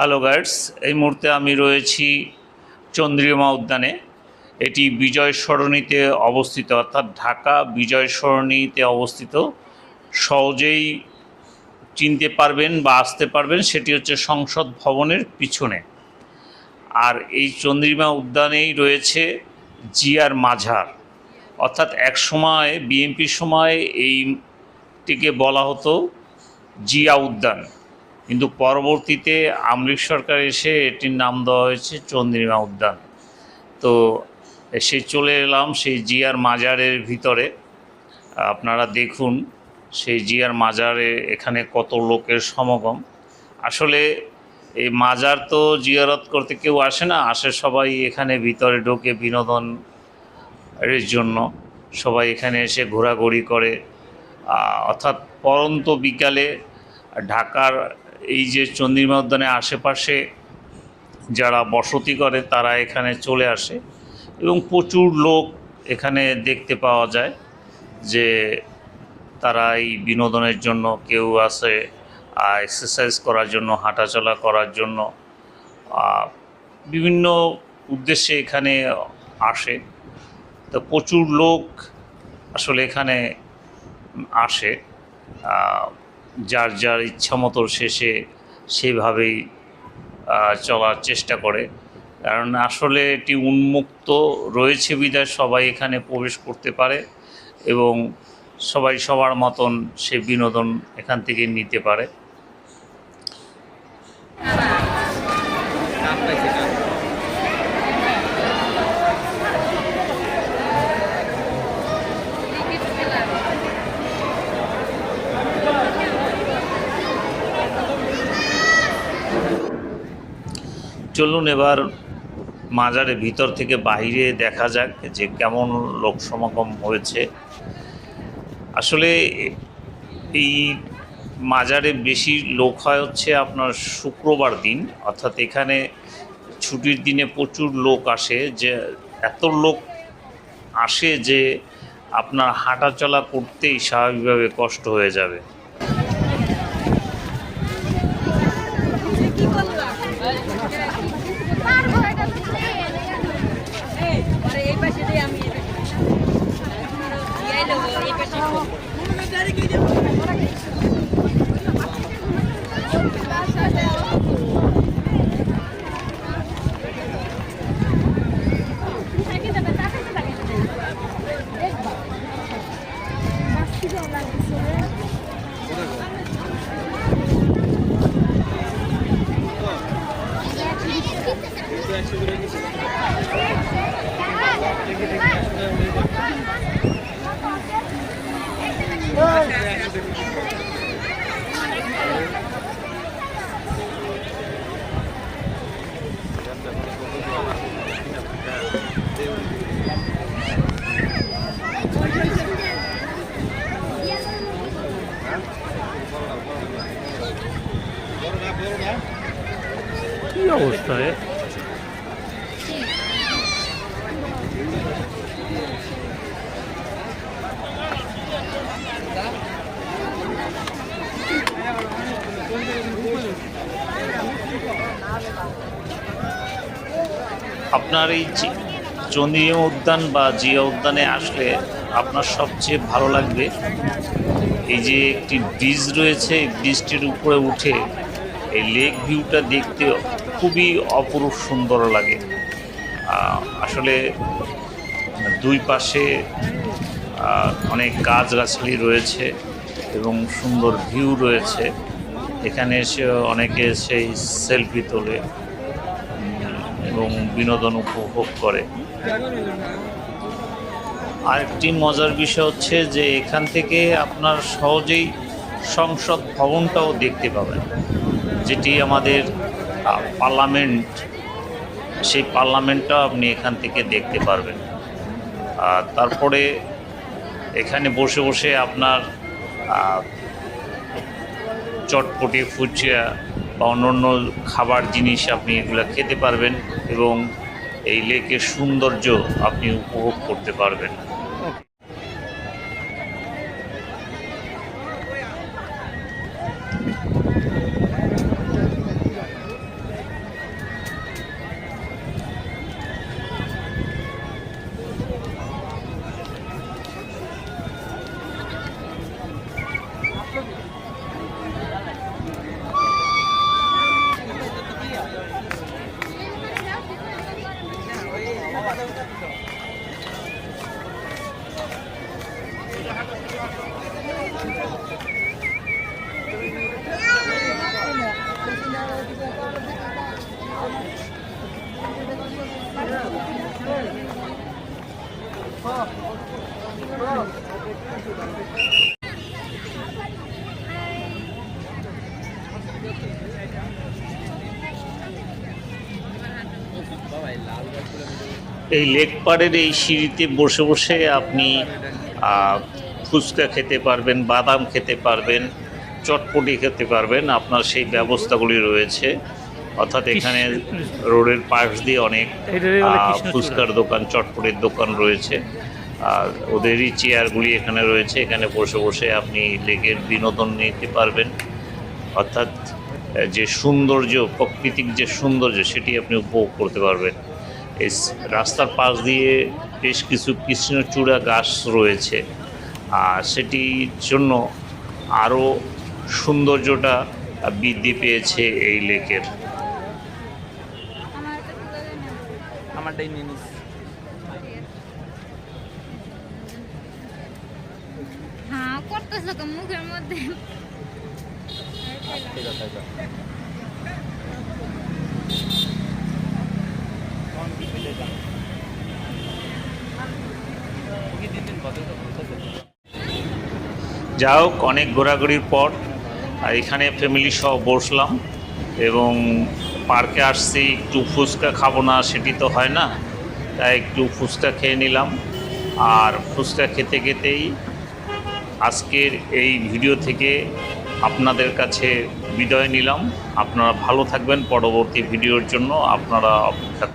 Hello guides এই মুহূর্তে আমি রয়েছি চন্দ্রিমা উদ্যানে। এটি বিজয় সরণিতে অবস্থিত, অর্থাৎ ঢাকা বিজয় সরণিতে অবস্থিত। সহজেই চিনতে পারবেন বা আসতে পারবেন, সেটি হচ্ছে সংসদ ভবনের পিছনে। আর এই চন্দ্রিমা উদ্যানেই রয়েছে জিয়ার মাঝার। অর্থাৎ এক সময়, বিএনপির সময় এইটিকে বলা হতো জিয়া উদ্যান। কিন্তু পরবর্তীতে আমরিক সরকার এসে এটির নাম দেওয়া হয়েছে চন্দ্রিমা উদ্যান। তো সে চলে এলাম সেই জিয়ার মাজারের ভিতরে। আপনারা দেখুন সেই জিয়ার মাজারে এখানে কত লোকের সমাগম। আসলে এই মাজার তো জিয়ারত করতে কেউ আসে না, আসে সবাই এখানে ভিতরে ঢোকে বিনোদন এর জন্য। সবাই এখানে এসে ঘোরাঘুরি করে। অর্থাৎ পরন্ত বিকালে ঢাকার এই যে চন্দ্রিমা উদ্যানের আশেপাশে যারা বসতি করে, তারা এখানে চলে আসে এবং প্রচুর লোক এখানে দেখতে পাওয়া যায় যে তারা এই বিনোদনের জন্য কেউ আসে এক্সারসাইজ করার জন্য, হাঁটাচলা করার জন্য বিভিন্ন উদ্দেশ্যে এখানে আসে। তো প্রচুর লোক আসলে এখানে আসে। যার যার ইচ্ছা মতো শেষে সেভাবেই চলার চেষ্টা করে। কারণ আসলে এটি উন্মুক্ত রয়েছে বিদায় সবাই এখানে প্রবেশ করতে পারে এবং সবাই সবার মতন সে বিনোদন এখান থেকে নিতে পারে। চলুন এবার মাজারের ভিতর থেকে বাইরে দেখা যাক যে কেমন লোক সমাগম হয়েছে। আসলে এই মাজারে বেশি লোক হয় হচ্ছে আপনার শুক্রবার দিন, অর্থাৎ এখানে ছুটির দিনে প্রচুর লোক আসে যে এত লোক আসে যে আপনার হাঁটাচলা করতেই স্বাভাবিকভাবে কষ্ট হয়ে যাবে। Vai, vai, vai. আপনার এই চি- উদ্যান বা জিয়া উদ্যানে আসলে আপনার সবচেয়ে ভালো লাগবে। এই যে একটি ব্রিজ রয়েছে, এই ব্রিজটির উপরে উঠে এই লেক ভিউটা দেখতে খুবই অপরূপ সুন্দর লাগে। আসলে দুই পাশে অনেক গাছগাছালি রয়েছে এবং সুন্দর ভিউ রয়েছে। এখানে এসে অনেকে সেই সেলফি তোলে এবং বিনোদন উপভোগ করে। আরেকটি মজার বিষয় হচ্ছে যে এখান থেকে আপনার সহজেই সংসদ ভবনটাও দেখতে পাবেন, যেটি আমাদের পার্লামেন্ট, সেই পার্লামেন্টটাও আপনি এখান থেকে দেখতে পারবেন। আর তারপরে এখানে বসে বসে আপনার চটপটি ফুচকা বা অন্যান্য খাবার জিনিস আপনি এগুলো খেতে পারবেন এবং এই লেকের সৌন্দর্য আপনি উপভোগ করতে পারবেন। এই লেক পাড়ের এই সিঁড়িতে বসে বসে আপনি ফুচকা খেতে পারবেন বাদাম খেতে পারবেন চটপটি খেতে পারবেন। আপনার সেই ব্যবস্থাগুলি রয়েছে। অর্থাৎ এখানে রোডের পাশ দিয়ে অনেক। ফুচকার দোকান চটপটির দোকান রয়েছে। আর ওদেরই চেয়ারগুলি এখানে রয়েছে। এখানে বসে বসে আপনি লেকের বিনোদন নিতে পারবেন। অর্থাৎ যে সৌন্দর্য প্রাকৃতিক যে সৌন্দর্য সেটি আপনি উপভোগ করতে পারবেন। এই রাস্তার পাশ দিয়ে বেশ কিছু কৃষ্ণচূড়া গাছ রয়েছে। আর সেটির জন্য আরও সৌন্দর্যটা বৃদ্ধি পেয়েছে এই লেকের। আমারটাই নিয়ে নিস। হ্যাঁ করতেছো মুখের মধ্যে? যা হোক অনেক ঘোরাঘুরির পর, আর এখানে ফ্যামিলি সহ বসলাম, এবং পার্কে আসছি, একটু ফুচকা খাব না, সেটি তো হয় না, তাই একটু ফুচকা খেয়ে নিলাম। আর ফুচকা খেতে খেতেই আজকের এই ভিডিও থেকে আপনাদের কাছে বিদায় নিলাম। আপনারা ভালো থাকবেন। পরবর্তী ভিডিওর জন্য আপনারা অপেক্ষা